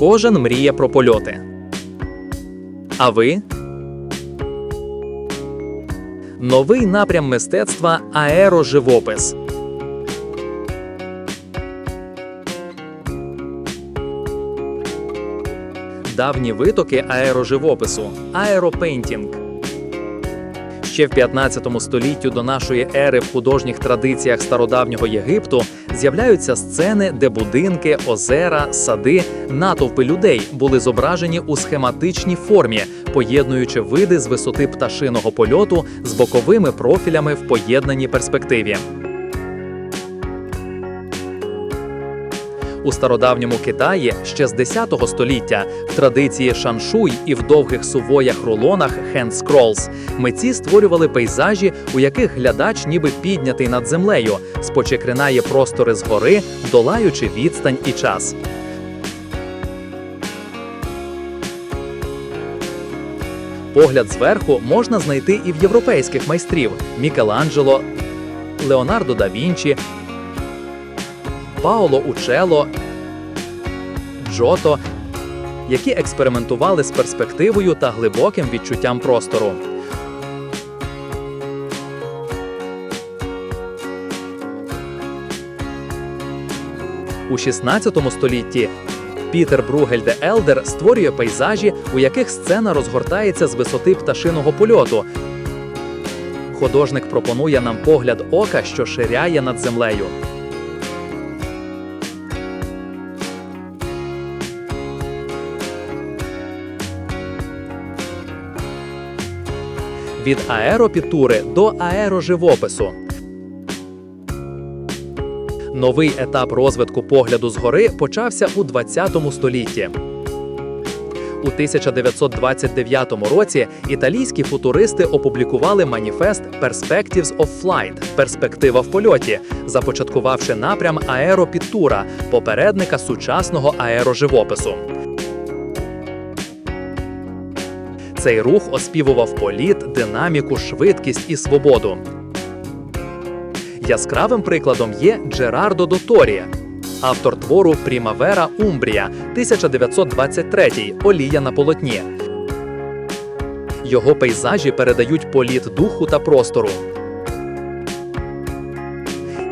Кожен мріє про польоти. А ви? Новий напрям мистецтва аероживопис. Давні витоки аероживопису аеропейнтінг. Ще в 15 столітті до нашої ери в художніх традиціях стародавнього Єгипту з'являються сцени, де будинки, озера, сади, натовпи людей були зображені у схематичній формі, поєднуючи види з висоти пташиного польоту з боковими профілями в поєднаній перспективі. У стародавньому Китаї ще з 10 століття в традиції шаншуй і в довгих сувоях рулонах scrolls митці створювали пейзажі, у яких глядач ніби піднятий над землею, спочекринає простори згори, долаючи відстань і час. Погляд зверху можна знайти і в європейських майстрів Мікеланджело, Леонардо да Вінчі, Паоло Учело, Джото, які експериментували з перспективою та глибоким відчуттям простору. У 16 столітті Пітер Бругель де Елдер створює пейзажі, у яких сцена розгортається з висоти пташиного польоту. Художник пропонує нам погляд ока, що ширяє над землею. Від аеропітури до аероживопису. Новий етап розвитку погляду згори почався у 20 столітті. У 1929 році італійські футуристи опублікували маніфест Perspectives of Flight перспектива в польоті, започаткувавши напрям аеропітура, попередника сучасного аероживопису. Цей рух оспівував політ, динаміку, швидкість і свободу. Яскравим прикладом є Джерардо Доторі, автор твору Прімавера Умбрія 1923 Олія на полотні. Його пейзажі передають політ духу та простору.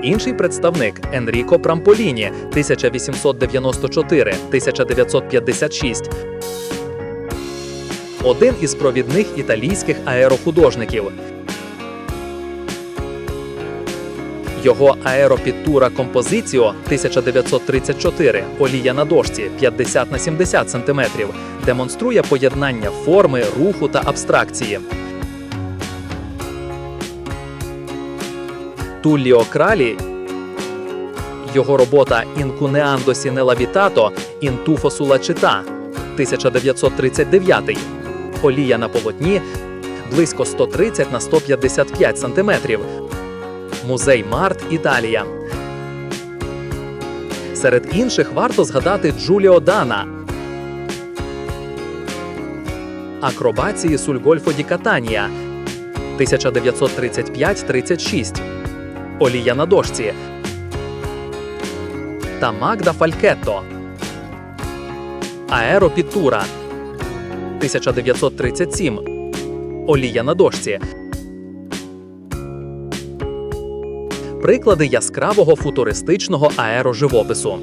Інший представник Енріко Прамполіні 1894-1956 один із провідних італійських аерохудожників. Його аеропідтура композиціо 1934 олія на дошці 50 на 70 см демонструє поєднання форми, руху та абстракції. Тулліо Кралі його робота Інкунеандо Сінела Вітато Інтуфо Сула Чита 1939 олія на полотні близько 130 на 155 сантиметрів. Музей Март Італія. Серед інших варто згадати Джуліо Дана. Акробації Сульгольфо ді Катанія 1935-36. Олія на дошці. Та Магда Фалькетто. Аеропітура 1937. Олія на дошці. Приклади яскравого футуристичного аероживопису.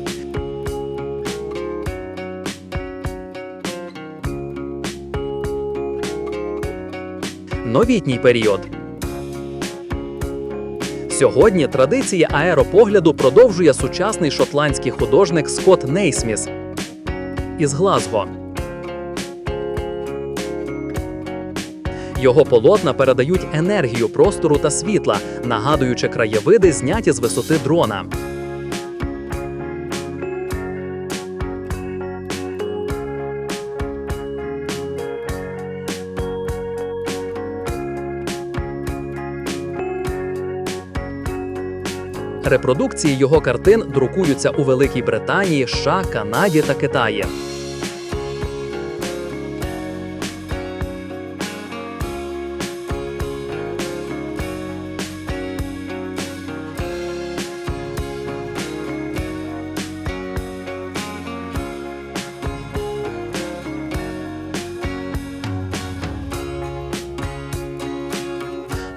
Новітній період. Сьогодні традиції аеропогляду продовжує сучасний шотландський художник Скотт Нейсміс із Глазго. Його полотна передають енергію простору та світла, нагадуючи краєвиди, зняті з висоти дрона. Репродукції його картин друкуються у Великій Британії, США, Канаді та Китаї.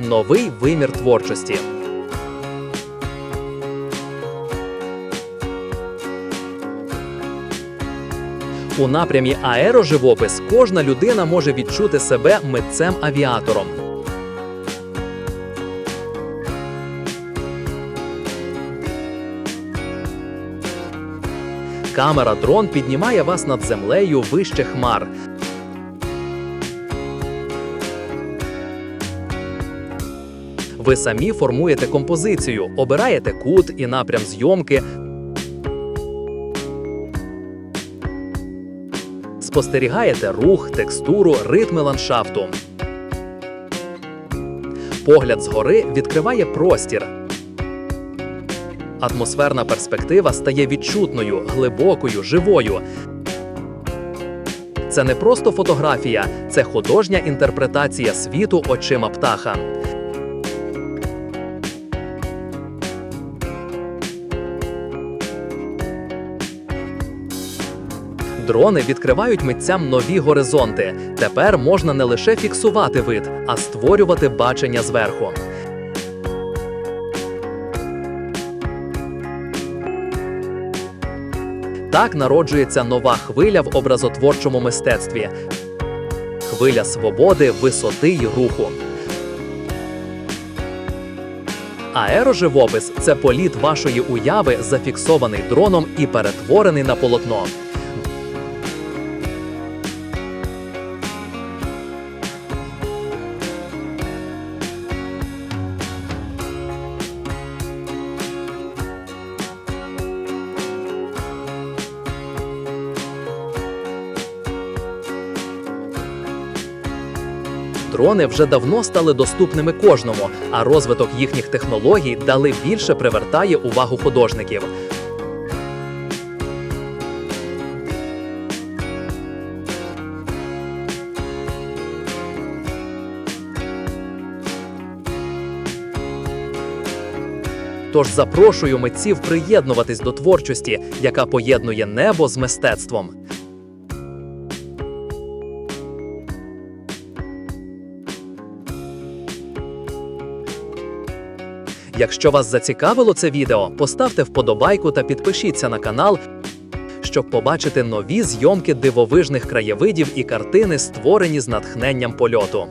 Новий вимір творчості. У напрямі аероживопис кожна людина може відчути себе митцем-авіатором. Камера дрон піднімає вас над землею вище хмар. Ви самі формуєте композицію, обираєте кут і напрям зйомки. Спостерігаєте рух, текстуру, ритми ландшафту. Погляд згори відкриває простір. Атмосферна перспектива стає відчутною, глибокою, живою. Це не просто фотографія, це художня інтерпретація світу очима птаха. Дрони відкривають митцям нові горизонти. Тепер можна не лише фіксувати вид, а створювати бачення зверху. Так народжується нова хвиля в образотворчому мистецтві. Хвиля свободи, висоти й руху. Аероживопис це політ вашої уяви, зафіксований дроном і перетворений на полотно. Дрони вже давно стали доступними кожному, а розвиток їхніх технологій дали більше привертає увагу художників. Тож запрошую митців приєднуватись до творчості, яка поєднує небо з мистецтвом. Якщо вас зацікавило це відео, поставте вподобайку та підпишіться на канал, щоб побачити нові зйомки дивовижних краєвидів і картини, створені з натхненням польоту.